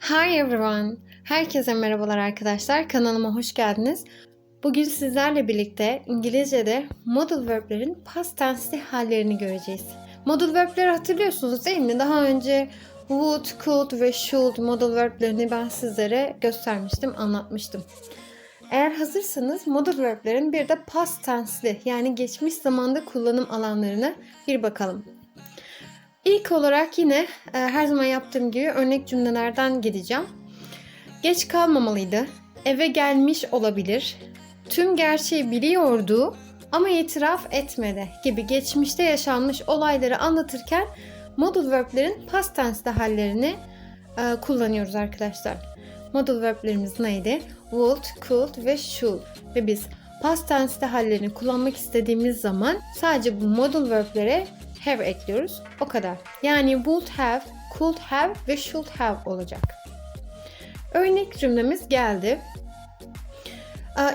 Hi everyone. Herkese merhabalar arkadaşlar. Kanalıma hoş geldiniz. Bugün sizlerle birlikte İngilizce'de modal verb'lerin past tense'li hallerini göreceğiz. Modal verb'leri hatırlıyorsunuz değil mi? Daha önce would, could ve should modal verb'lerini ben sizlere göstermiştim, anlatmıştım. Eğer hazırsanız modal verb'lerin bir de past tense'li yani geçmiş zamanda kullanım alanlarına bir bakalım. İlk olarak yine e, her zaman yaptığım gibi örnek cümlelerden gideceğim. Geç kalmamalıydı. Eve gelmiş olabilir. Tüm gerçeği biliyordu ama itiraf etmedi gibi geçmişte yaşanmış olayları anlatırken modal verb'lerin past tense'de hallerini e, kullanıyoruz arkadaşlar. Modal verb'lerimiz neydi? Would, could ve should. Ve biz past tense'de hallerini kullanmak istediğimiz zaman sadece bu modal verb'lere have ekliyoruz. O kadar. Yani would have, could have ve should have olacak. Örnek cümlemiz geldi.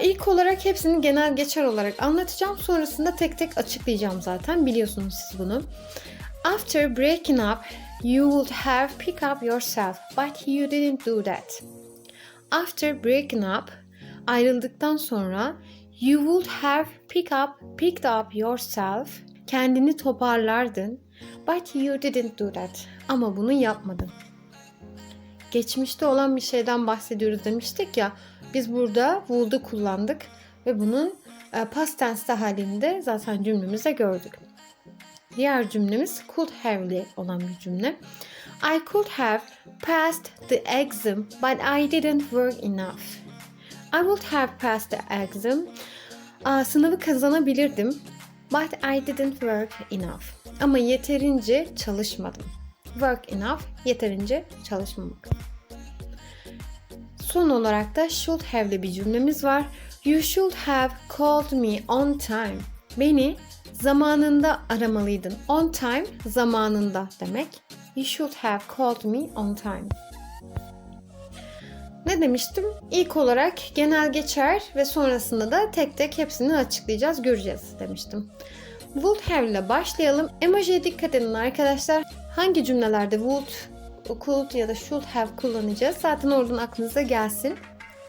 İlk olarak hepsini genel geçer olarak anlatacağım. Sonrasında tek tek açıklayacağım zaten. Biliyorsunuz siz bunu. After breaking up, you would have picked up yourself, but you didn't do that. After breaking up, ayrıldıktan sonra you would have picked up, picked up yourself, kendini toparlardın, but you didn't do that. Ama bunu yapmadın. Geçmişte olan bir şeyden bahsediyoruz demiştik ya. Biz burada would'u kullandık ve bunun e, past tense halinde zaten cümlemizde gördük. Diğer cümlemiz could have'li olan bir cümle. I could have passed the exam but I didn't work enough. I would have passed the exam. Aa, sınavı kazanabilirdim but I didn't work enough. Ama yeterince çalışmadım. Work enough yeterince çalışmamak. Son olarak da should have'li bir cümlemiz var. You should have called me on time. Beni zamanında aramalıydın. On time zamanında demek. You should have called me on time. Ne demiştim? İlk olarak genel geçer ve sonrasında da tek tek hepsini açıklayacağız, göreceğiz demiştim. Would have ile başlayalım. Emojiye dikkat edin arkadaşlar. Hangi cümlelerde would, could ya da should have kullanacağız? Zaten oradan aklınıza gelsin.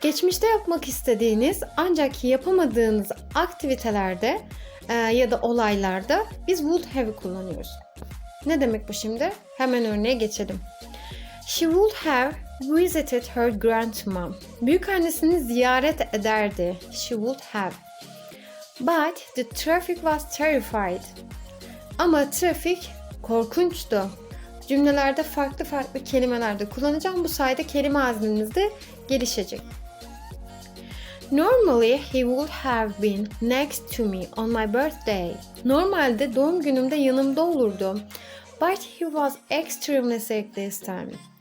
Geçmişte yapmak istediğiniz ancak yapamadığınız aktivitelerde e, ya da olaylarda biz would have'ı kullanıyoruz. Ne demek bu şimdi? Hemen örneğe geçelim. She would have visited her grandmom. Büyük annesini ziyaret ederdi. She would have. But the traffic was terrified. Ama trafik korkunçtu. Cümlelerde farklı farklı kelimelerde kullanacağım. Bu sayede kelime hazineniz de gelişecek. Normally he would have been next to me on my birthday. Normalde doğum günümde yanımda olurdu. But he was extremely sick this time.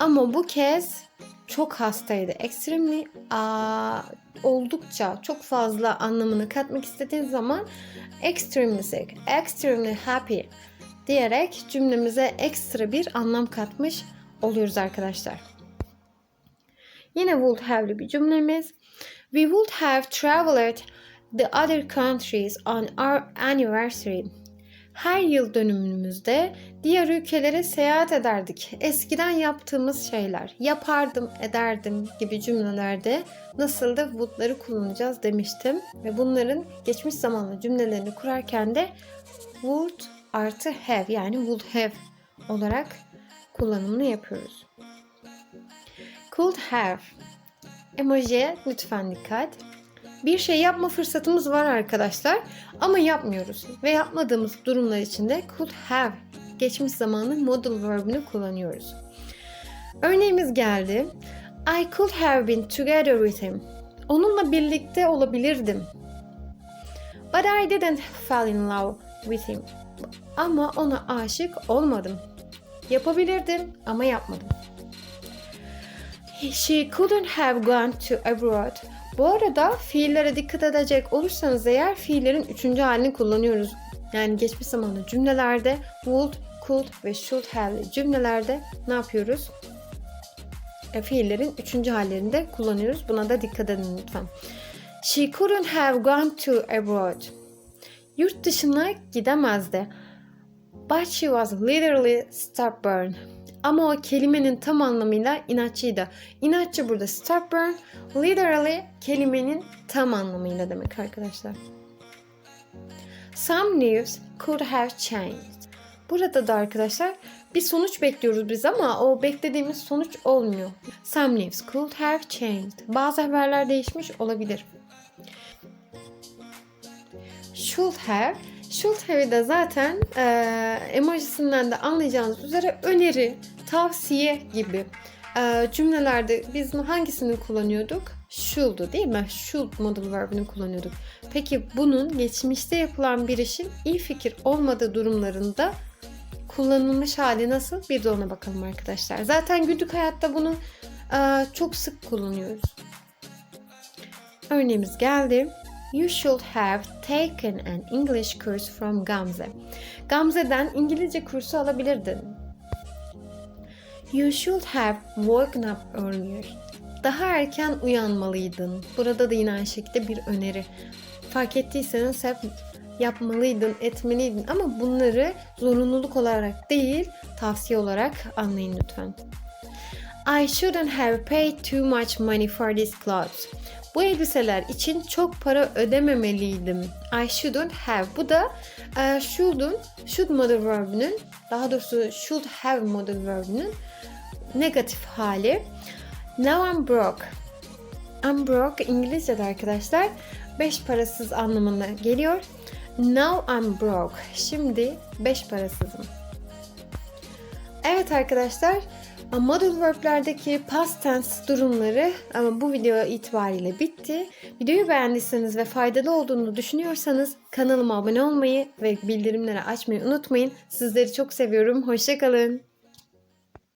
Ama bu kez çok hastaydı. Extremely aa, oldukça çok fazla anlamını katmak istediğiniz zaman extremely sick, extremely happy diyerek cümlemize ekstra bir anlam katmış oluyoruz arkadaşlar. Yine would have'li bir cümlemiz. We would have traveled the other countries on our anniversary. Her yıl dönümümüzde diğer ülkelere seyahat ederdik. Eskiden yaptığımız şeyler, yapardım, ederdim gibi cümlelerde nasıl da would'ları kullanacağız demiştim. Ve bunların geçmiş zamanlı cümlelerini kurarken de would artı have yani would have olarak kullanımını yapıyoruz. Could have Emojiye lütfen dikkat. Bir şey yapma fırsatımız var arkadaşlar ama yapmıyoruz. Ve yapmadığımız durumlar için de could have geçmiş zamanlı modal verbini kullanıyoruz. Örneğimiz geldi. I could have been together with him. Onunla birlikte olabilirdim. But I didn't fall in love with him. Ama ona aşık olmadım. Yapabilirdim ama yapmadım. She couldn't have gone to abroad. Bu arada fiillere dikkat edecek olursanız eğer fiillerin üçüncü halini kullanıyoruz. Yani geçmiş zamanlı cümlelerde would, could ve should have cümlelerde ne yapıyoruz? E, fiillerin üçüncü hallerinde kullanıyoruz. Buna da dikkat edin lütfen. She couldn't have gone to abroad. Yurt dışına gidemezdi. But she was literally stubborn. Ama o kelimenin tam anlamıyla inatçıydı. İnatçı burada stubborn, literally kelimenin tam anlamıyla demek arkadaşlar. Some news could have changed. Burada da arkadaşlar bir sonuç bekliyoruz biz ama o beklediğimiz sonuç olmuyor. Some news could have changed. Bazı haberler değişmiş olabilir. Should have. Should have'i de zaten e, emojisinden de anlayacağınız üzere öneri, tavsiye gibi e, cümlelerde biz hangisini kullanıyorduk? Should'u değil mi? Should modal verbini kullanıyorduk. Peki bunun geçmişte yapılan bir işin iyi fikir olmadığı durumlarında kullanılmış hali nasıl? Bir de ona bakalım arkadaşlar. Zaten günlük hayatta bunu e, çok sık kullanıyoruz. Örneğimiz geldi. You should have taken an English course from Gamze. Gamze'den İngilizce kursu alabilirdin. You should have woken up earlier. Daha erken uyanmalıydın. Burada da yine aynı şekilde bir öneri. Fark ettiyseniz hep yapmalıydın, etmeliydin ama bunları zorunluluk olarak değil, tavsiye olarak anlayın lütfen. I shouldn't have paid too much money for these clothes. Bu elbiseler için çok para ödememeliydim. I shouldn't have. Bu da e, should'un, should modal verb'ünün, daha doğrusu should have modal verb'ünün negatif hali. Now I'm broke. I'm broke İngilizce'de arkadaşlar beş parasız anlamına geliyor. Now I'm broke. Şimdi beş parasızım. Evet arkadaşlar modal verb'lerdeki past tense durumları ama bu video itibariyle bitti. Videoyu beğendiyseniz ve faydalı olduğunu düşünüyorsanız kanalıma abone olmayı ve bildirimleri açmayı unutmayın. Sizleri çok seviyorum. Hoşçakalın.